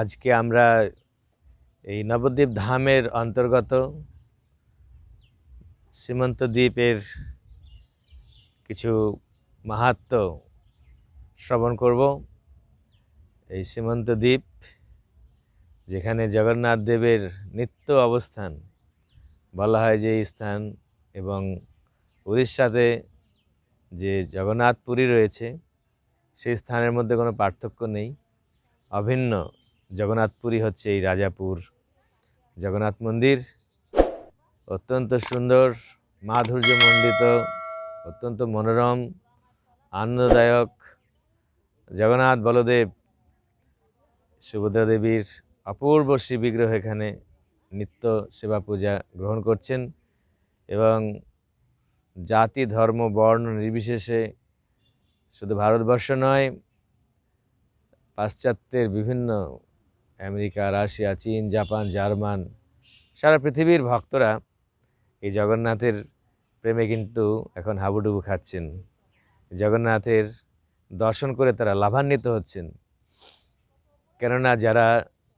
আজকে আমরা এই নবদ্বীপ ধামের অন্তর্গত সীমন্ত দ্বীপের কিছু মাহাত্ম শ্রবণ করব। এই সীমন্ত দ্বীপ, যেখানে জগন্নাথ দেবের নিত্য অবস্থান, বলা হয় যে স্থান এবং উড়িষ্যাতে যে জগন্নাথ পুরী রয়েছে, সেই স্থানের মধ্যে কোনো পার্থক্য নেই। অভিন্ন জগন্নাথপুরী হচ্ছে এই রাজাপুর। জগন্নাথ মন্দির অত্যন্ত সুন্দর, মাধুর্যমণ্ডিত, অত্যন্ত মনোরম, আনন্দদায়ক। জগন্নাথ বলদেব, সুভদ্রা দেবীর অপূর্ব শ্রী বিগ্রহ এখানে নিত্য সেবা পূজা গ্রহণ করছেন এবং জাতি, ধর্ম, বর্ণ নির্বিশেষে শুধু ভারতবর্ষ নয়, পাশ্চাত্যের বিভিন্ন আমেরিকা, রাশিয়া, চীন, জাপান, জার্মান, সারা পৃথিবীর ভক্তরা এই জগন্নাথের প্রেমে কিন্তু এখন হাবুডুবু খাচ্ছেন। জগন্নাথের দর্শন করে তারা লাভান্বিত হচ্ছেন। কেননা যারা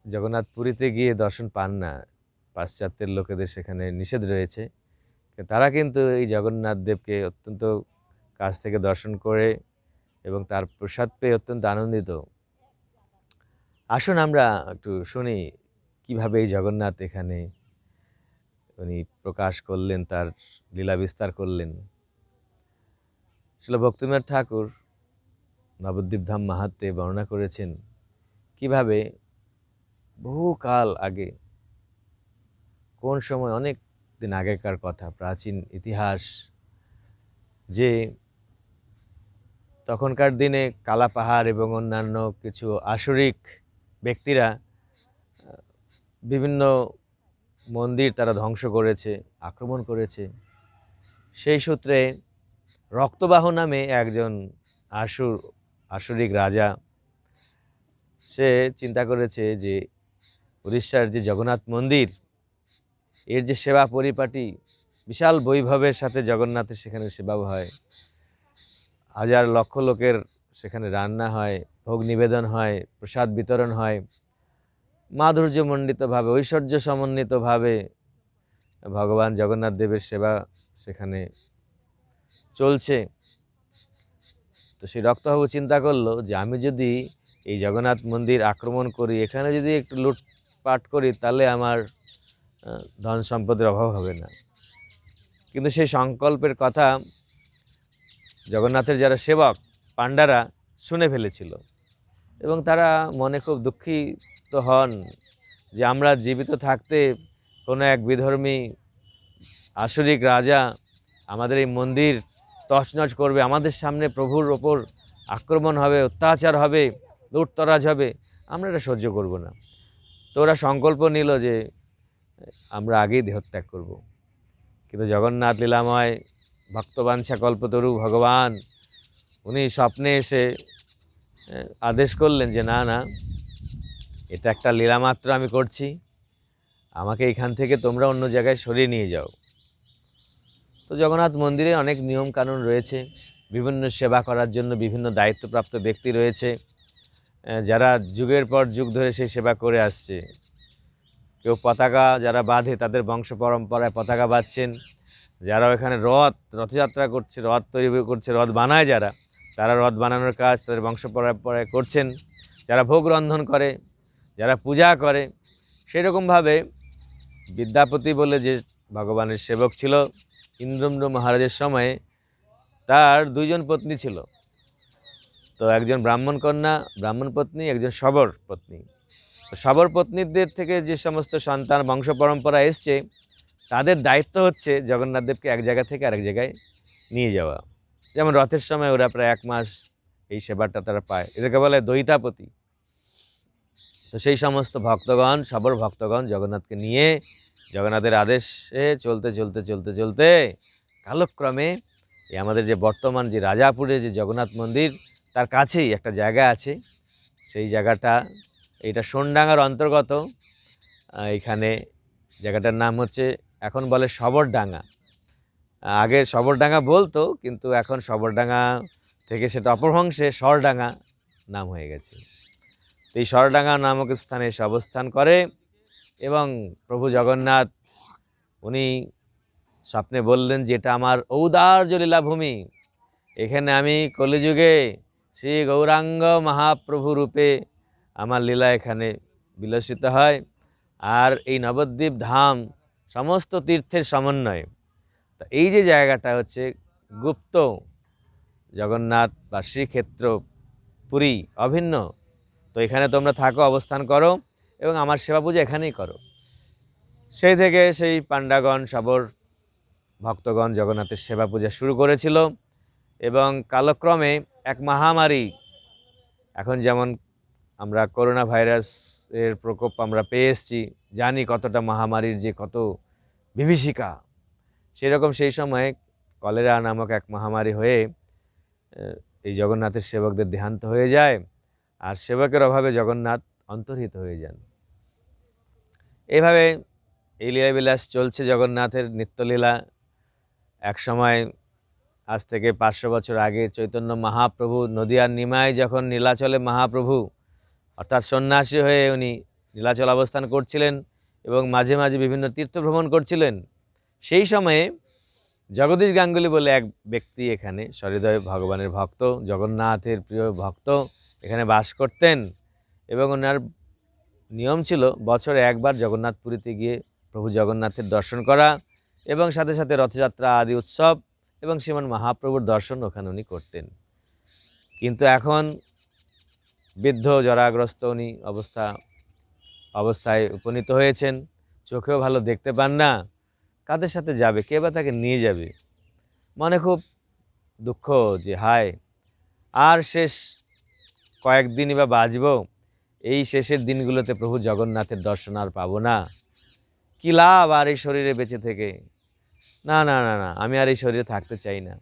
জগন্নাথ পুরীতে গিয়ে দর্শন পান না, পাশ্চাত্যের লোকেদের সেখানে নিষেধ রয়েছে, তারা কিন্তু এই জগন্নাথ দেবকে অত্যন্ত কাছ থেকে দর্শন করে এবং তার প্রসাদ পেয়ে অত্যন্ত আনন্দিত। আসুন আমরা একটু শুনি কীভাবে এই জগন্নাথ এখানে উনি প্রকাশ করলেন, তার লীলা বিস্তার করলেন। শিল ভক্তিনাথ ঠাকুর নবদ্বীপ ধাম মাহাত্মে বর্ণনা করেছেন কীভাবে বহুকাল আগে, কোন সময়, অনেক দিন আগেকার কথা, প্রাচীন ইতিহাস, যে তখনকার দিনে কালা পাহাড় এবং অন্যান্য কিছু আসরিক ব্যক্তিরা বিভিন্ন মন্দির তারা ধ্বংস করেছে, আক্রমণ করেছে। সেই সূত্রে রক্তবাহ নামে একজন আসুর, আসরিক রাজা, সে চিন্তা করেছে যে উড়িষ্যার যে জগন্নাথ মন্দির, এর যে সেবা পরিপাটি, বিশাল বৈভবের সাথে জগন্নাথের সেখানে সেবা হয়। হাজার লক্ষ লোকের সেখানে রান্না হয়। ভোগ নিবেদন হয়, প্রসাদ বিতরণ হয়। মাধুর্যমণ্ডিতভাবে ঐশ্বর্য সমন্বিতভাবে ভগবান জগন্নাথ দেবের সেবা সেখানে চলছে। তো সেই রক্তবাবু চিন্তা করল যে, আমি যদি এই জগন্নাথ মন্দির আক্রমণ করি, এখানে যদি একটু লুটপাট করি, তাহলে আমার ধন সম্পদের অভাব হবে না। কিন্তু সেই সংকল্পের কথা জগন্নাথের যারা সেবক, পাণ্ডারা শুনে ফেলেছিল। এবং তারা মনে খুব দুঃখিত হন যে আমরা জীবিত থাকতে কোনো এক বিধর্মী আসরিক রাজা আমাদের এই মন্দির তছনছ করবে, আমাদের সামনে প্রভুর ওপর আক্রমণ হবে, অত্যাচার হবে, লুটতরাজ হবে, আমরা এটা সহ্য করব না। তো ওরা সংকল্প নিল যে আমরা আগেই দেহত্যাগ করব। কিন্তু জগন্নাথ লীলাময় ভক্তবাঞ্ছা কল্পতরু ভগবান, উনি স্বপ্নে এসে আদেশ করলেন যে, না না, এটা একটা লীলামাত্র আমি করছি। আমাকে এখান থেকে তোমরা অন্য জায়গায় সরিয়ে নিয়ে যাও। তো জগন্নাথ মন্দিরে অনেক নিয়ম কানুন রয়েছে। বিভিন্ন সেবা করার জন্য বিভিন্ন দায়িত্বপ্রাপ্ত ব্যক্তি রয়েছে। যারা যুগের পর যুগ ধরে সেই সেবা করে আসছে। কেউ পতাকা যারা বাঁধে, তাদের বংশ পরম্পরায় পতাকা বাঁধছেন। যারা এখানে রথ, রথযাত্রা করছে, রথ তৈরি করছে, রথ বানায় যারা তারা রথ বানানোর কাজ তাদের বংশ পরম্পরায় করছেন। যারা ভোগ রন্ধন করে, যারা পূজা করে, সেরকমভাবে বিদ্যাপতি বলে যে ভগবানের সেবক ছিল ইন্দ্রম্র মহারাজের সময়ে তার দুইজন পত্নী ছিল। তো একজন ব্রাহ্মণ কন্যা, ব্রাহ্মণ পত্নী, একজন শবর পত্নী। তো শবর পত্নীদের থেকে যে সমস্ত সন্তান বংশ পরম্পরা এসছে, তাদের দায়িত্ব হচ্ছে জগন্নাথ দেবকে এক জায়গা থেকে আরেক জায়গায় নিয়ে যাওয়া। যেমন রথের সময় ওরা প্রায় এক মাস এই সেবাটা তারা পায়। এটাকে বলে দৈতাপতি। তো সেই সমস্ত ভক্তগণ, সবর ভক্তগণ জগন্নাথকে নিয়ে জগন্নাথের আদেশে চলতে চলতে চলতে চলতে কালক্রমে এই আমাদের যে বর্তমান যে রাজাপুরে যে জগন্নাথ মন্দির, তার কাছেই একটা জায়গা আছে। সেই জায়গাটা, এইটা সোনডাঙ্গার অন্তর্গত। এখানে জায়গাটার নাম হচ্ছে, এখন বলে সবরডাঙ্গা। আগে সবরডাঙ্গা বলতো, কিন্তু এখন সবরডাঙ্গা থেকে সেটা অপভ্রংশে সরডাঙ্গা নাম হয়ে গেছে। এই সরডাঙ্গা নামক স্থানে এসে অবস্থান করে এবং প্রভু জগন্নাথ, উনি স্বপ্নে বললেন যে, এটা আমার ঔদার্য লীলাভূমি। এখানে আমি কলিযুগে শ্রী গৌরাঙ্গ মহাপ্রভু রূপে আমার লীলা এখানে বিলসিত হয়। আর এই নবদ্বীপ ধাম সমস্ত তীর্থের সমন্বয় তা এই যে জায়গাটা হচ্ছে গুপ্ত জগন্নাথ বা শ্রীক্ষেত্র পুরী অভিন্ন, তো এখানে তোমরা থাকো, অবস্থান করো এবং আমার সেবা পূজা এখানেই করো। সেই থেকে সেই পাণ্ডাগণ, সবর ভক্তগণ জগন্নাথের সেবা পূজা শুরু করেছিল এবং কালক্রমে এক মহামারী, এখন যেমন আমরা করোনা ভাইরাসের প্রকোপ আমরা পেয়ে এসেছি, জানি কতটা মহামারীর যে কত বিভীষিকা। সেরকম সেই সময়ে কলেরা নামক এক মহামারী হয়ে এই জগন্নাথের সেবকদের দেহান্ত হয়ে যায় আর সেবকের অভাবে জগন্নাথ অন্তর্হিত হয়ে যান। এইভাবে এই লীলাবিলাস চলছে জগন্নাথের নিত্যলীলা। এক সময় আজ থেকে পাঁচশো বছর আগে চৈতন্য মহাপ্রভু নদিয়ার নিমায় যখন নীলাচলে মহাপ্রভু, অর্থাৎ সন্ন্যাসী হয়ে উনি নীলাচল অবস্থান করছিলেন এবং মাঝে মাঝে বিভিন্ন তীর্থ ভ্রমণ করছিলেন সেই সময়ে জগদীশ গাঙ্গুলি বলে এক ব্যক্তি এখানে, সহৃদয় ভগবানের ভক্ত, জগন্নাথের প্রিয় ভক্ত, এখানে বাস করতেন এবং ওনার নিয়ম ছিল বছরে একবার জগন্নাথ পুরীতে গিয়ে প্রভু জগন্নাথের দর্শন করা এবং সাথে সাথে রথযাত্রা আদি উৎসব এবং শ্রীমান মহাপ্রভুর দর্শন ওখানে উনি করতেন। কিন্তু এখন বৃদ্ধ, জরাগ্রস্ত উনি অবস্থা, অবস্থায় উপনীত হয়েছেন। চোখেও ভালো দেখতে পান না। কাদের সাথে যাবে? কে বা তাকে নিয়ে যাবে? মনে খুব দুঃখ যে, হায়, আর শেষ কয়েকদিনই বা বাঁচব, এই শেষের দিনগুলোতে প্রভু জগন্নাথের দর্শন আর পাবো না। কী লাভ আর এই শরীরে বেঁচে থেকে? না না না না, আমি আর এই শরীরে থাকতে চাই না।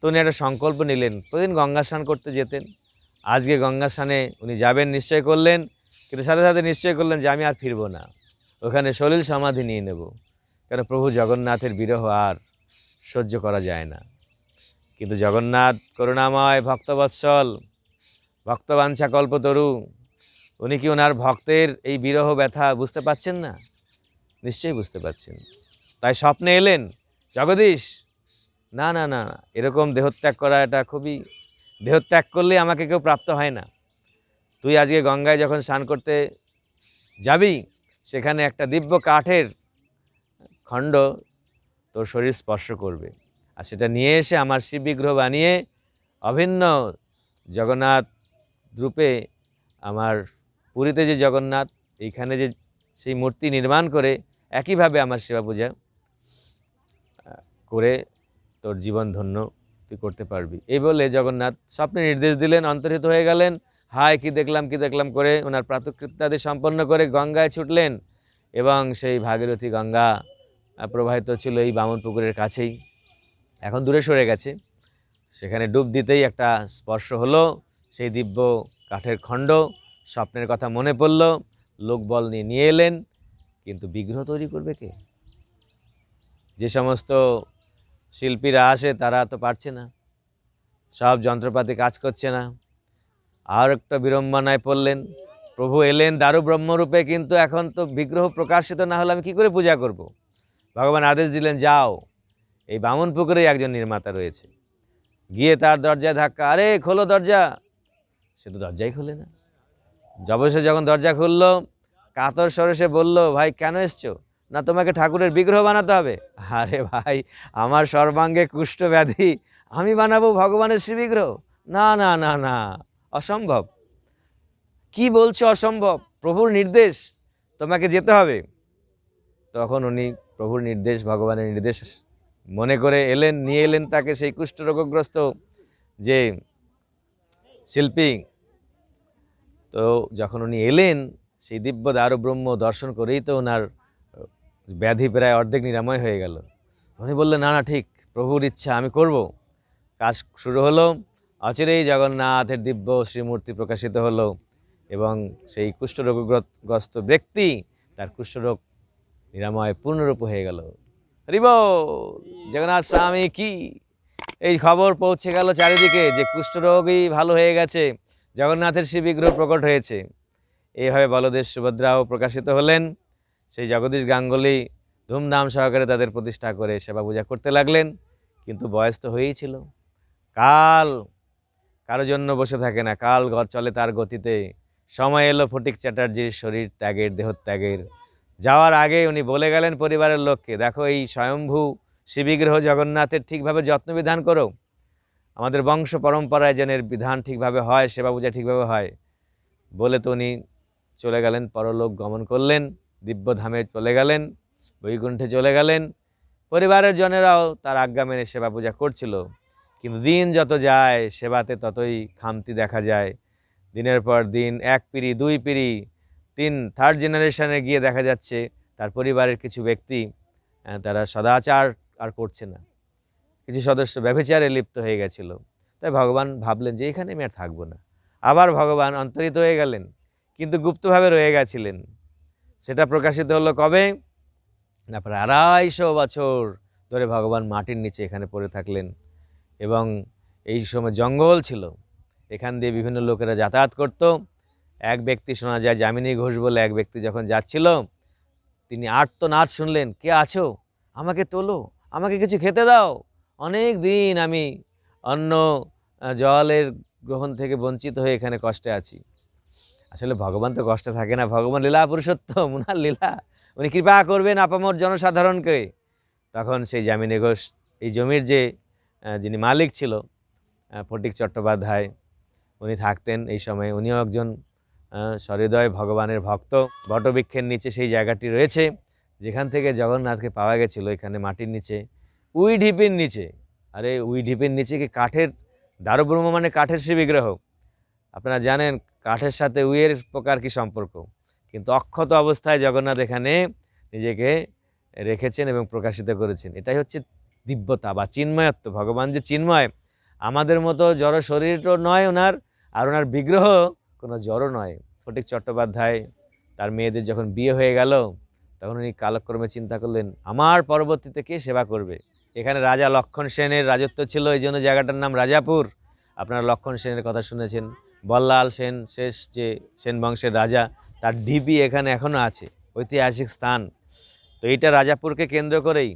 তো উনি একটা সংকল্প নিলেন। প্রতিদিন গঙ্গা স্নান করতে যেতেন। আজকে গঙ্গা স্নানে উনি যাবেন, নিশ্চয় করলেন, কিন্তু সাথে সাথে নিশ্চয় করলেন যে, আমি আর ফিরবো না। ওখানে সলিল সমাধি নিয়ে নেব। কেন প্রভু জগন্নাথের বিরহ আর সহ্য করা যায় না। কিন্তু জগন্নাথ করুণাময় ভক্তবৎসল ভক্তবাঞ্ছা কল্পতরু উনি কি ওনার ভক্তের এই বিরহ ব্যথা বুঝতে পাচ্ছেন না? নিশ্চয়ই বুঝতে পারছেন। তাই স্বপ্নে এলেন জগদীশ না না না, এরকম দেহত্যাগ করা এটা খুবই দেহত্যাগ করলে আমাকে কেউ প্রাপ্ত হয় না। তুই আজকে গঙ্গায় যখন স্নান করতে যাবি সেখানে একটা দিব্য কাঠের খণ্ড তোর শরীর স্পর্শ করবে। আর সেটা নিয়ে এসে আমার শিব বিগ্রহ বানিয়ে অভিন্ন জগন্নাথ রূপে আমার পুরীতে যে জগন্নাথ, এইখানে যে সেই মূর্তি নির্মাণ করে একইভাবে আমার সেবা পূজা করে তোর জীবন ধন্য তুই করতে পারবি। এই বলে জগন্নাথ স্বপ্নে নির্দেশ দিলেন, অন্তর্হিত হয়ে গেলেন। হায়, কি দেখলাম কি দেখলাম করে ওনার প্রাতকৃত্যাদি সম্পন্ন করে গঙ্গায় ছুটলেন এবং সেই ভাগীরথী গঙ্গা প্রবাহিত ছিল এই বামন পুকুরের কাছেই। এখন দূরে সরে গেছে। সেখানে ডুব দিতেই একটা স্পর্শ হলো, সেই দিব্য কাঠের খণ্ড। স্বপ্নের কথা মনে পড়ল লোকবল নিয়ে নিয়ে এলেন, কিন্তু বিগ্রহ তৈরি করবে কে? যে সমস্ত শিল্পীরা আসে, তারা তো পারছে না। সব যন্ত্রপাতি কাজ করছে না। আর একটা বিড়ম্বনায় পড়লেন। প্রভু এলেন দারু ব্রহ্মরূপে কিন্তু এখন তো বিগ্রহ প্রকাশিত না হলে আমি কি করে পূজা করব। ভগবান আদেশ দিলেন, যাও। এই বামন পুকুরেই একজন নির্মাতা রয়েছে। গিয়ে তার দরজায় ধাক্কা, আরে, খোলো দরজা। সে তো দরজাই খোলে না। অবশ্যই যখন দরজা খুললো, কাতর স্বরে সে বলল, ভাই, কেন এসছো? না, তোমাকে ঠাকুরের বিগ্রহ বানাতে হবে? আরে ভাই, আমার সর্বাঙ্গে কুষ্ঠ ব্যাধি, আমি বানাবো ভগবানের শ্রী বিগ্রহ না না না না, অসম্ভব। কি বলছো অসম্ভব? প্রভুর নির্দেশ, তোমাকে যেতে হবে। তখন উনি প্রভুর নির্দেশ, ভগবানের নির্দেশ মনে করে এলেন, নিয়ে এলেন তাকে সেই কুষ্ঠরোগগ্রস্ত যে শিল্পী। তো যখন উনি এলেন, সেই দিব্য দারু ব্রহ্ম দর্শন করেই তো ওনার ব্যাধি প্রায় অর্ধেক নিরাময় হয়ে গেল। উনি বললেন, না না, ঠিক, প্রভুর ইচ্ছা, আমি করব। কাজ শুরু হলো, অচিরেই জগন্নাথের দিব্য শ্রীমূর্তি প্রকাশিত হলো এবং সেই কুষ্ঠরোগগ্রস্ত ব্যক্তি তার কুষ্ঠরোগ নিরাময় পূর্ণরূপ হয়ে গেল। হরিব জগন্নাথ স্বামী কি? এই খবর পৌঁছে গেল চারিদিকে যে কুষ্ঠরোগই ভালো হয়ে গেছে, জগন্নাথের শ্রী বিগ্রহ প্রকট হয়েছে। এইভাবে বলদেব সুভদ্রাও প্রকাশিত হলেন। সেই জগদীশ গাঙ্গুলি ধুমধাম সহকারে তাদের প্রতিষ্ঠা করে সেবা পূজা করতে লাগলেন, কিন্তু বয়স তো হয়েই ছিল। কাল, কারও জন্য বসে থাকে না। কাল ঘর চলে তার গতিতে। সময় এলো ফটিক চ্যাটার্জির শরীর ত্যাগের দেহ ত্যাগের যাওয়ার আগে উনি বলে গেলেন পরিবারের লোককে, দেখো, এই স্বয়ম্ভু শিবিগ্রহ জগন্নাথের ঠিকভাবে যত্ন বিধান করো। আমাদের বংশ পরম্পরায় যেন এর বিধান ঠিকভাবে হয়, সেবা পূজা ঠিকভাবে হয়। বলে তো উনি চলে গেলেন, পরলোক গমন করলেন, দিব্যধামে চলে গেলেন, বৈকুণ্ঠে চলে গেলেন। পরিবারের জনেরাও তার আজ্ঞা মেনে সেবা পূজা করছিল। কিন্তু দিন যত যায়, সেবাতে ততই খামতি দেখা যায়। দিনের পর দিন এক পিড়ি, দুই পিড়ি তিন থার্ড জেনারেশনে গিয়ে দেখা যাচ্ছে তার পরিবারের কিছু ব্যক্তি তারা সদাচার আর করছে না। কিছু সদস্য ব্যভিচারে লিপ্ত হয়ে গেছিল। তাই ভগবান ভাবলেন যে এখানে আমি আর থাকব না। আবার ভগবান অন্তরিত হয়ে গেলেন, কিন্তু গুপ্তভাবে রয়ে গেছিলেন। সেটা প্রকাশিত হলো কবে? না, প্রায় আড়াইশো বছর ধরে ভগবান মাটির নিচে এখানে পড়ে থাকলেন এবং এই সময় জঙ্গল ছিল। এখান দিয়ে বিভিন্ন লোকেরা যাতায়াত করত। এক ব্যক্তি শোনা যায়, যামিনী ঘোষ বলে এক ব্যক্তি যখন যাচ্ছিল, তিনি আর্তনাদ শুনলেন, কে আছো? আমাকে তোলো, আমাকে কিছু খেতে দাও। অনেক দিন আমি অন্য জলের গ্রহণ থেকে বঞ্চিত হয়ে এখানে কষ্টে আছি। আসলে ভগবান তো কষ্টে থাকে না। ভগবান লীলা পুরুষোত্তম, উনার লীলা। উনি কৃপা করবেন আপামর জনসাধারণকে। তখন সেই যামিনী ঘোষ, এই জমির যে যিনি মালিক ছিল ফটিক চট্টোপাধ্যায়, উনি থাকতেন এই সময়। উনিও একজন সহৃদয় ভগবানের ভক্ত। বটবৃক্ষের নিচে সেই জায়গাটি রয়েছে, যেখান থেকে জগন্নাথকে পাওয়া গেছিল, এখানে মাটির নিচে। উই ঢিপির নিচে। আরে, উই ঢিপির নিচে কি কাঠের? দারুব্রহ্ম মানে কাঠের সে বিগ্রহ। আপনারা জানেন, কাঠের সাথে উইয়ের প্রকার কি সম্পর্ক? কিন্তু অক্ষত অবস্থায় জগন্নাথ এখানে নিজেকে রেখেছেন এবং প্রকাশিত করেছেন। এটাই হচ্ছে দিব্যতা বা চিন্ময়ত্ব। ভগবান যে চিন্ময়, আমাদের মতো জড় শরীরও নয় ওনার, আর ওনার বিগ্রহ কোনো জড় নয়। ফটিক চট্টোপাধ্যায়, তার মেয়েদের যখন বিয়ে হয়ে গেল, তখন উনি কালক্রমে চিন্তা করলেন, আমার পরবর্তীতে কে সেবা করবে? এখানে রাজা লক্ষণ সেনের রাজত্ব ছিল, এই জন্য জায়গাটার নাম রাজাপুর। আপনারা লক্ষণ সেনের কথা শুনেছেন। বল্লাল সেন, শেষ যে সেন বংশের রাজা, তার ঢিপি এখানে এখনও আছে, ঐতিহাসিক স্থান। তো এইটা রাজাপুরকে কেন্দ্র করেই,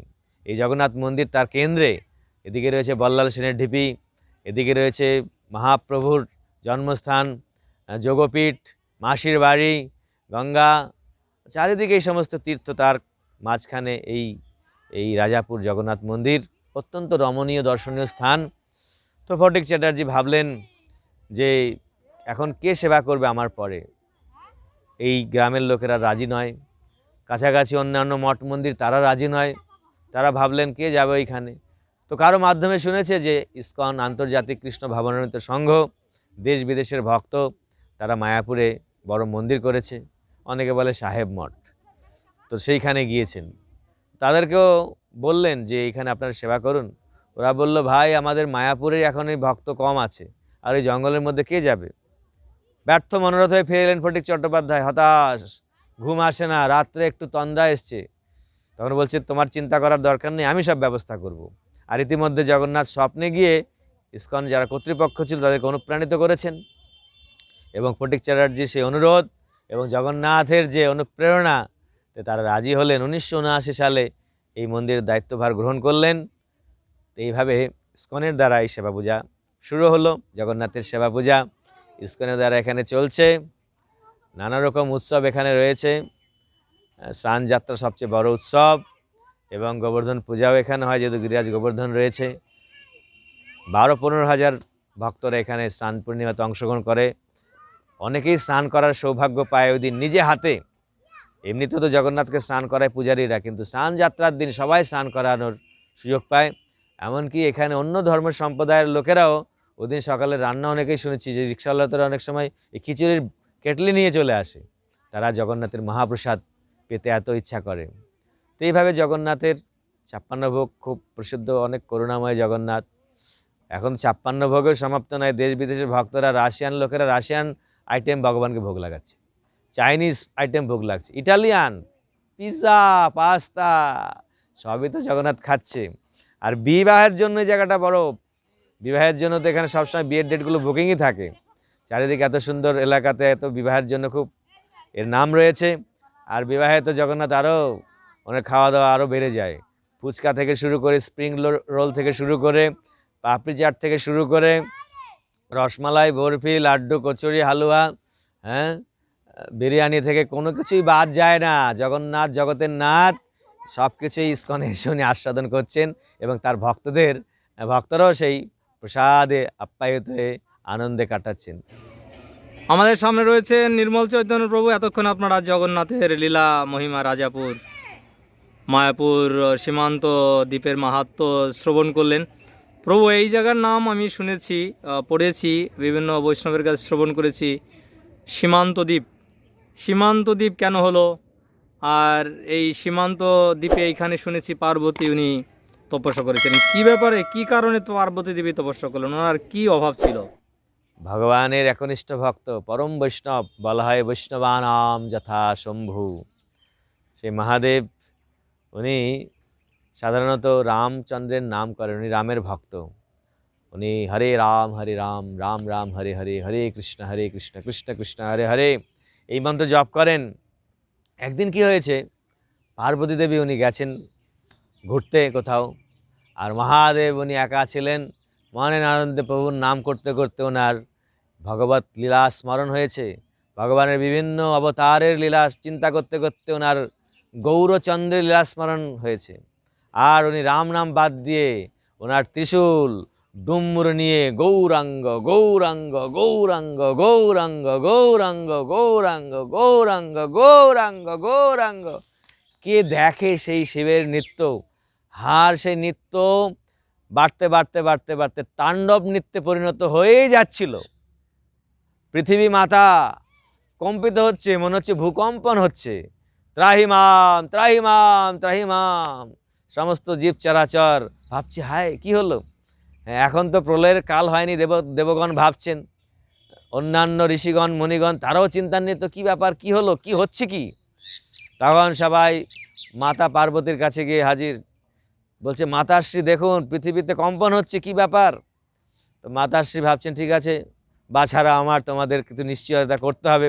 এই জগন্নাথ মন্দির তার কেন্দ্রে। এদিকে রয়েছে বল্লাল সেনের ঢিপি এদিকে রয়েছে মহাপ্রভুর জন্মস্থান যোগপীঠ, মাসির বাড়ি, গঙ্গা, চারিদিকে এই সমস্ত তীর্থ তার মাঝখানে এই এই রাজাপুর জগন্নাথ মন্দির অত্যন্ত রমণীয়, দর্শনীয় স্থান। তো ফটিক চ্যাটার্জি ভাবলেন যে এখন কে সেবা করবে আমার পরে? এই গ্রামের লোকেরা রাজি নয়। কাছাকাছি অন্যান্য মঠ মন্দির তারা রাজি নয়। তারা ভাবলেন, কে যাবে ওইখানে? তো কারও মাধ্যমে শুনেছে যে ইসকন আন্তর্জাতিক কৃষ্ণ ভাবনান্বিত সংঘ, দেশ বিদেশের ভক্ত। তারা মায়াপুরে বড় মন্দির করেছে, অনেকে বলে সাহেব মঠ। তো সেইখানে গিয়েছেন। তাদেরকেও বললেন যে, এইখানে আপনারা সেবা করুন। ওরা বলল, ভাই, আমাদের মায়াপুরে এখন এই ভক্ত কম আছে। আর এই জঙ্গলের মধ্যে কে যাবে? ব্যর্থ মনোরথ হয়ে ফিরে এলেন ফটিক চট্টোপাধ্যায়। হতাশ, ঘুম আসে না, রাত্রে একটু তন্দ্রা এসছে। তখন বলছে, তোমার চিন্তা করার দরকার নেই, আমি সব ব্যবস্থা করব। আর ইতিমধ্যে জগন্নাথ স্বপ্নে গিয়ে ইসকন যারা কর্তৃপক্ষ ছিল তাদেরকে অনুপ্রাণিত করেছেন। এবং ফটিক চ্যাটার্জির সেই অনুরোধ এবং জগন্নাথের যে অনুপ্রেরণা তারা রাজি হলেন উনিশশো উনআশি সালে। এই মন্দিরের দায়িত্বভার গ্রহণ করলেন। এইভাবে ইসকনের দ্বারা এই সেবা পূজা শুরু হলো, জগন্নাথের সেবা পূজা ইসকনের দ্বারা এখানে চলছে। নানা রকম উৎসব এখানে রয়েছে। স্নান যাত্রা সবচেয়ে বড় উৎসব এবং গোবর্ধন পূজাও এখানে হয়, যেহেতু গিরিরাজ গোবর্ধন রয়েছে। বারো পনেরো হাজার ভক্তরা এখানে স্নান পূর্ণিমাতে অংশগ্রহণ করে। অনেকেই স্নান করার সৌভাগ্য পায় ওই দিন নিজে হাতে। এমনিতে তো জগন্নাথকে স্নান করায় পূজারীরা, কিন্তু স্নান যাত্রার দিন সবাই স্নান করানোর সুযোগ পায়। এমনকি এখানে অন্য ধর্ম সম্প্রদায়ের লোকেরাও ওদিন সকালে রান্না অনেকেই শুনেছি যে রিক্সাওয়ালারা অনেক সময় এই খিচুড়ির কেটলি নিয়ে চলে আসে। তারা জগন্নাথের মহাপ্রসাদ পেতে এত ইচ্ছা করে। তো এইভাবে জগন্নাথের ছাপ্পান্ন ভোগ খুব প্রসিদ্ধ, অনেক করুণাময় জগন্নাথ। এখন ছাপ্পান্ন ভোগের সমাপ্ত নয়। দেশ বিদেশের ভক্তরা, রাশিয়ান লোকেরা, রাশিয়ান আইটেম ভগবানকে ভোগ লাগাচ্ছে। চাইনিজ আইটেম ভোগ লাগছে। ইটালিয়ান পিৎজা পাস্তা সবই তো জগন্নাথ খাচ্ছে। আর বিবাহের জন্য জায়গাটা বড়। বিবাহের জন্য তো এখানে সবসময় বিয়ের ডেটগুলো বুকিংই থাকে। চারিদিকে এত সুন্দর এলাকাতে এত বিবাহের জন্য খুব এর নাম রয়েছে। আর বিবাহে তো জগন্নাথ আরও ওনার খাওয়া দাওয়া আরও বেড়ে যায়। ফুচকা থেকে শুরু করে স্প্রিং রোল থেকে শুরু করে, পাপড়ি চাট থেকে শুরু করে রসমালাই, বরফি, লাড্ডু, কচুরি, হালুয়া হ্যাঁ? বিরিয়ানি থেকে কোনো কিছুই বাদ যায় না। জগন্নাথ, জগতের নাথ সব কিছুই ইস্কনে উনি আস্বাদন করছেন এবং তার ভক্তদের, ভক্তরাও সেই প্রসাদে আপ্যায়িত হয়ে আনন্দে কাটাচ্ছেন। আমাদের সামনে রয়েছে নির্মল চৈতন্য প্রভু। এতক্ষণ আপনারা জগন্নাথের লীলা, মহিমা, রাজাপুর, মায়াপুর সীমান্ত দ্বীপের মাহাত্ম শ্রবণ করলেন। প্রভু, এই জায়গার নাম আমি শুনেছি পড়েছি, বিভিন্ন বৈষ্ণবের কাছে শ্রবণ করেছি। সীমান্ত দ্বীপ। সীমান্ত দ্বীপ কেন হলো? আর এই সীমান্ত দ্বীপে এইখানে শুনেছি পার্বতী উনি তপস্যা করেছেন। কি ব্যাপারে, কি কারণে তো পার্বতী দেবী তপস্যা করলেন? ওনার কি অভাব ছিল? ভগবানের একনিষ্ঠ ভক্ত, পরম বৈষ্ণব বলা হয় বৈষ্ণবানাম যথা শম্ভু। সেই মহাদেব, উনি সাধারণত রামচন্দ্রের নাম করেন, উনি রামের ভক্ত। উনি হরে রাম হরে রাম রাম রাম, হরে হরে হরে কৃষ্ণ হরে কৃষ্ণ কৃষ্ণ কৃষ্ণ, হরে হরে। এই মন্ত্র জপ করেন। একদিন কি হয়েছে, পার্বতী দেবী উনি গেছেন ঘুরতে কোথাও, আর মহাদেব উনি একা ছিলেন। মনের আনন্দে প্রভুর নাম করতে করতে ওনার ভগবত লীলা স্মরণ হয়েছে। ভগবানের বিভিন্ন অবতারের লীলা চিন্তা করতে করতে ওনার গৌরচন্দ্রের লীলা স্মরণ হয়েছে। আর উনি রাম নাম বাদ দিয়ে ওনার ত্রিশূল ডুম্বুর নিয়ে গৌরাঙ্গ গৌরাঙ্গ গৌরাঙ্গ গৌরাঙ্গ গৌরাঙ্গ গৌরাঙ্গ গৌরাঙ্গ গৌরাঙ্গ গৌরাঙ্গ। কে দেখে সেই শিবের নৃত্য? হার সেই নৃত্য বাড়তে বাড়তে বাড়তে বাড়তে তাণ্ডব নৃত্যে পরিণত হয়েই যাচ্ছিল। পৃথিবী মাতা কম্পিত হচ্ছে, মনে হচ্ছে ভূকম্পন হচ্ছে। ত্রাহিমাম ত্রাহিমাম ত্রাহিমাম। সমস্ত জীব চরাচর। ভাবছে হায় কি হলো? হ্যাঁ, এখন তো প্রলয়ের কাল হয়নি দেব দেবগণ ভাবছেন। অন্যান্য ঋষিগণ মণিগণ তারাও চিন্তান্বিত কি ব্যাপার কি হলো কি হচ্ছে কি? তখন সবাই মাতা পার্বতীর কাছে গিয়ে হাজির। বলছে মাতাশ্রী দেখুন পৃথিবীতে কম্পন হচ্ছে কি ব্যাপার? তো মাতাশ্রী ভাবছেন ঠিক আছে বাছারা আমার তোমাদের কিন্তু নিশ্চয়তা করতে হবে।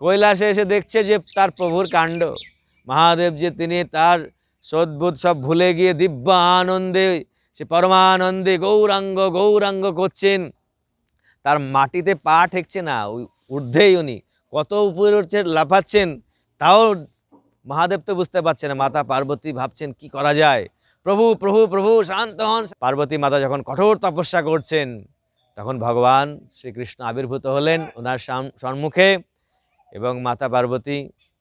কৈলাসে এসে দেখছে যে তার প্রভুর কাণ্ড। মহাদেব যে তিনি তার সদ্ভুত সব ভুলে গিয়ে দিব্য আনন্দে সে পরমানন্দে গৌরাঙ্গ গৌরাঙ্গ করছেন। তার মাটিতে পা ঠেকছে না ওই ঊর্ধ্বেই উনি। কত উপরে উঠছে, লাফাচ্ছেন, তাও মহাদেব তো বুঝতে পারছে না। মাতা পার্বতী ভাবছেন, কি করা যায়? প্রভু প্রভু প্রভু, শান্ত হন। পার্বতী মাতা যখন কঠোর তপস্যা করছেন, তখন ভগবান শ্রীকৃষ্ণ আবির্ভূত হলেন ওনার সম্মুখে এবং মাতা পার্বতী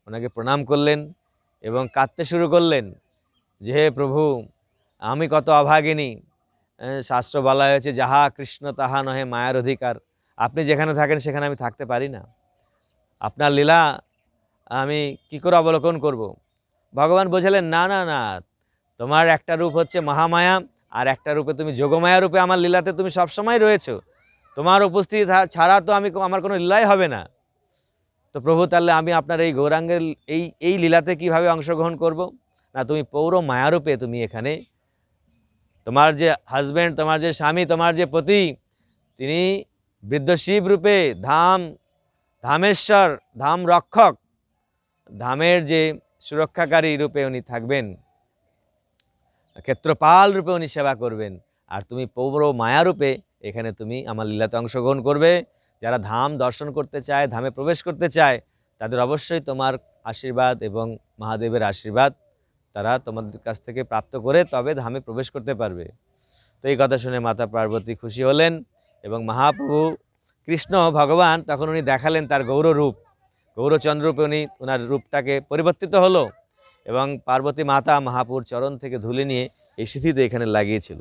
ওনাকে প্রণাম করলেন এবং কাঁদতে শুরু করলেন। যে হে প্রভু, আমি কত অভাগিনী। শাস্ত্র বলা হয়েছে, যাহা কৃষ্ণ, তাহা নহে, মায়ার অধিকার। আপনি যেখানে থাকেন, সেখানে আমি থাকতে পারি না। আপনার লীলা আমি কি করে অবলোকন করব। ভগবান বোঝালেন, না না না, তোমার একটা রূপ হচ্ছে মহামায়া, আর একটা রূপে তুমি যোগমায়া রূপে আমার লীলাতে তুমি সবসময় রয়েছো। তোমার উপস্থিতি ছাড়া তো আমি আমার কোনো লীলাই হবে না। তো প্রভু, তাহলে আমি আপনার এই গৌরাঙ্গের, এই এই লীলাতে কীভাবে অংশগ্রহণ করব? না, তুমি পৌর মায়ারূপে তুমি এখানে। তোমার যে হাজব্যান্ড তোমার যে স্বামী, তোমার যে পতি, তিনি বৃদ্ধ শিব রূপে ধাম, ধামেশ্বর, ধাম রক্ষক, ধামের যে সুরক্ষাকারী রূপে উনি থাকবেন, ক্ষেত্রপাল রূপে উনি সেবা করবেন। আর তুমি পৌর মায়া রূপে এখানে তুমি আমার লীলাতে অংশগ্রহণ করবে। যারা ধাম দর্শন করতে চায়, ধামে প্রবেশ করতে চায়, তাদের অবশ্যই তোমার আশীর্বাদ এবং মহাদেবের আশীর্বাদ। তারা তোমাদের কাছ থেকে প্রাপ্ত করে তবে ধামে প্রবেশ করতে পারবে। তো এই কথা শুনে মাতা পার্বতী খুশি হলেন এবং মহাপ্রভু কৃষ্ণ ভগবান তখন উনি দেখালেন তার গৌররূপ গৌরচন্দ্র রূপে উনি ওনার রূপটাকে পরিবর্তিত হলো এবং পার্বতী মাতা মহাপুর চরণ থেকে ধুলে নিয়ে এই সিথিতে এখানে লাগিয়েছিল।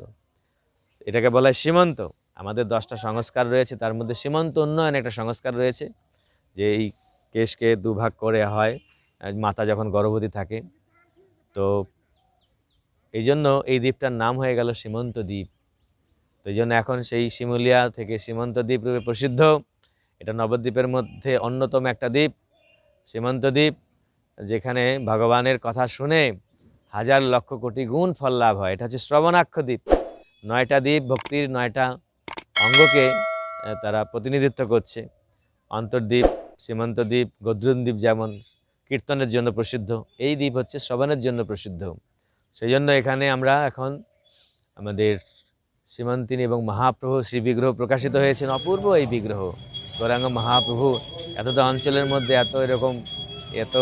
এটাকে বলা হয় সীমন্ত। আমাদের দশটা সংস্কার রয়েছে, তার মধ্যে সীমন্ত উন্নয়ন একটা সংস্কার রয়েছে, যে এই কেশকে দুভাগ করে হয়। মাতা যখন গর্ভবতী থাকে তো এই জন্য এই দ্বীপটার নাম হয়ে গেল সীমন্ত দ্বীপ। তো এই জন্য এখন সেই শিমুলিয়া থেকে সীমন্ত দ্বীপ রূপে প্রসিদ্ধ। এটা নবদ্বীপের মধ্যে অন্যতম একটা দ্বীপ, সীমন্ত দ্বীপ, যেখানে ভগবানের কথা শুনে হাজার লক্ষ কোটি গুণ ফল লাভ হয়। এটা হচ্ছে শ্রবণাক্ষ দ্বীপ। নয়টা দ্বীপ ভক্তির নয়টা অঙ্গকে তারা প্রতিনিধিত্ব করছে। অন্তর্দ্বীপ, সীমান্ত দ্বীপ, গদ্রুন দ্বীপ যেমন কীর্তনের জন্য প্রসিদ্ধ। এই দ্বীপ হচ্ছে শ্রবণের জন্য প্রসিদ্ধ। সেই জন্য এখানে আমরা এখন আমাদের সীমান্তিনী এবং মহাপ্রভু শ্রী বিগ্রহ প্রকাশিত হয়েছেন। অপূর্ব এই বিগ্রহ। গৌরাঙ্গ মহাপ্রভু এতটা অঞ্চলের মধ্যে এত এরকম, এত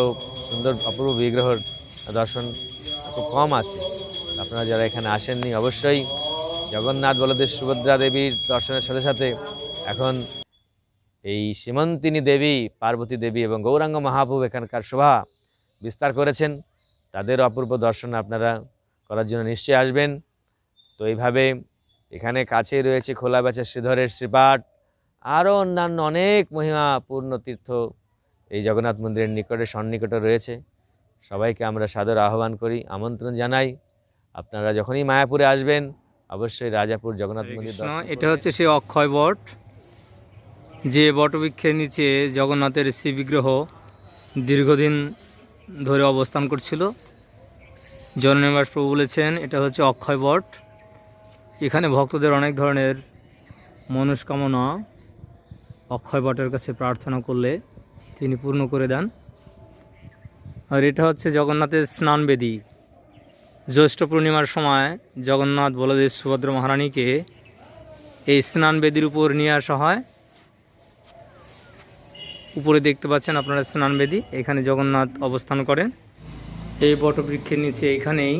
সুন্দর, অপূর্ব বিগ্রহর দর্শন খুব কম আছে। আপনারা যারা এখানে আসেননি, অবশ্যই জগন্নাথ বলদেব সুভদ্রা দেবীর দর্শনের সাথে সাথে এখন এই সীমন্তিনী দেবী পার্বতী দেবী এবং গৌরাঙ্গ মহাপ্রভু এখানকার শোভা বিস্তার করেছেন। তাদের অপূর্ব দর্শন আপনারা করার জন্য নিশ্চয়ই আসবেন। তো এইভাবে এখানে কাছেই রয়েছে খোলা বেচা শ্রীধরের শ্রীপাঠ আরও অন্যান্য অনেক মহিমাপূর্ণ তীর্থ এই জগন্নাথ মন্দিরের নিকটে সন্নিকটে রয়েছে। সবাইকে আমরা সাদর আহ্বান করি আমন্ত্রণ জানাই। আপনারা যখনই মায়াপুরে আসবেন অবশ্যই রাজাপুর জগন্নাথ মন্দির এটা হচ্ছে সেই অক্ষয় বট। যে বটবৃক্ষের নিচে জগন্নাথের শ্রীবিগ্রহ দীর্ঘদিন ধরে অবস্থান করছিল। জননিবাস প্রভু বলেছেন, এটা হচ্ছে অক্ষয় বট। এখানে ভক্তদের অনেক ধরনের মনস্কামনা অক্ষয় বটের কাছে প্রার্থনা করলে তিনি পূর্ণ করে দেন। আর এটা হচ্ছে জগন্নাথের স্নানবেদী। জ্যৈষ্ঠ পূর্ণিমার সময় জগন্নাথ বলদেব সুভদ্র মহারানীকে এই স্নান বেদির উপর নিয়ে আসা হয়। উপরে দেখতে পাচ্ছেন আপনারা স্নান বেদি এখানে জগন্নাথ অবস্থান করেন। এই বটবৃক্ষের নিচে এখানেই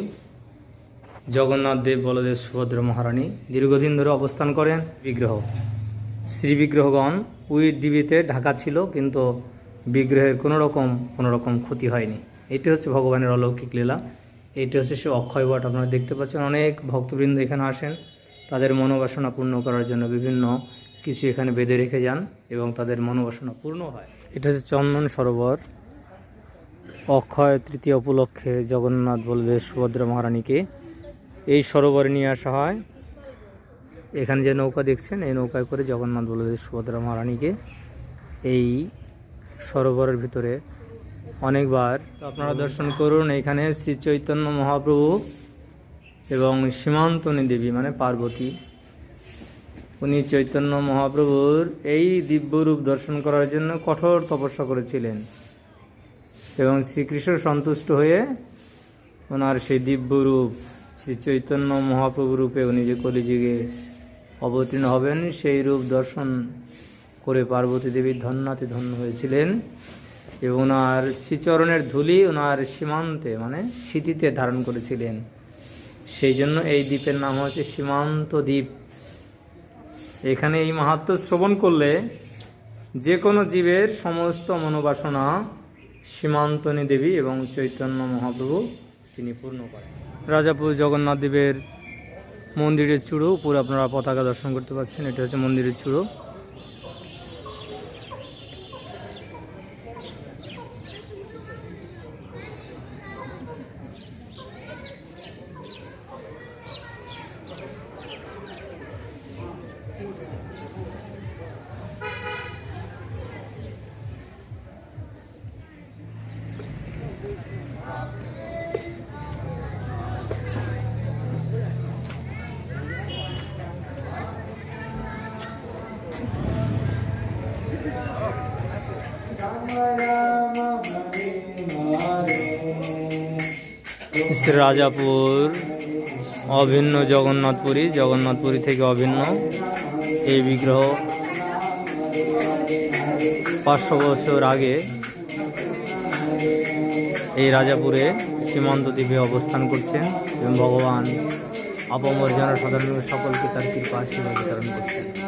জগন্নাথ দেব বলদেব সুভদ্র মহারানী দীর্ঘদিন ধরে অবস্থান করেন বিগ্রহ। শ্রী বিগ্রহগণ উইর ডিবিতে ঢাকা ছিল, কিন্তু বিগ্রহের কোনো রকম কোনো রকম ক্ষতি হয়নি। এটি হচ্ছে ভগবানের অলৌকিক লীলা। এটি হচ্ছে সে অক্ষয় বট। আপনারা দেখতে পাচ্ছেন অনেক ভক্তবৃন্দ এখানে আসেন। তাদের মনোবাসনা পূর্ণ করার জন্য বিভিন্ন কিছু এখানে বেঁধে রেখে যান এবং তাদের মনোবাসনা পূর্ণ হয়। এটা হচ্ছে চন্দন সরোবর। অক্ষয় তৃতীয় উপলক্ষে জগন্নাথ বলদেব সুভদ্রা মহারানীকে। এই সরোবরে নিয়ে আসা হয়। এখানে যে নৌকা দেখছেন, এই নৌকায় করে জগন্নাথ বলদেব সুভদ্রা মহারানীকে। এই সরোবরের ভিতরে অনেকবার আপনারা দর্শন করুন, এখানে শ্রী চৈতন্য মহাপ্রভু এবং সীমান্তনী দেবী মানে পার্বতী উনি চৈতন্য মহাপ্রভুর এই দিব্যরূপ দর্শন করার জন্য কঠোর তপস্যা করেছিলেন। এবং শ্রীকৃষ্ণ সন্তুষ্ট হয়ে ওনার সেই দিব্যরূপ, শ্রী চৈতন্য মহাপ্রভু রূপে উনি যে কলিযুগে অবতীর্ণ হবেন, সেই রূপ দর্শন করে পার্বতী দেবী ধন্যাতে ধন্য হয়েছিলেন। এবং ওনার শ্রীচরণের ধুলি ওনার সীমান্তে মানে স্মৃতিতে ধারণ করেছিলেন। সেই জন্য এই দ্বীপের নাম হচ্ছে সীমান্ত দ্বীপ। এখানে এই মাহাত্ম শ্রবণ করলে যে কোনো জীবের সমস্ত মনোবাসনা সীমান্তনী দেবী এবং চৈতন্য মহাপ্রভু তিনি পূর্ণ করেন। রাজাপুর জগন্নাথ দেবের মন্দিরের চূড়ো উপরে আপনারা পতাকা দর্শন করতে পাচ্ছেন। এটা হচ্ছে মন্দিরের চূড়ো। রাজাপুর, অভিন্ন জগন্নাথপুরী জগন্নাথপুরী থেকে অভিন্ন। এই বিগ্রহ পাঁচশো বছর আগে এই রাজাপুরে সীমান্ত দ্বীপে অবস্থান করছেন এবং ভগবান আপমর্জনা সাধারণ সকলকে তার কৃপা আশীর্বাদ করছেন।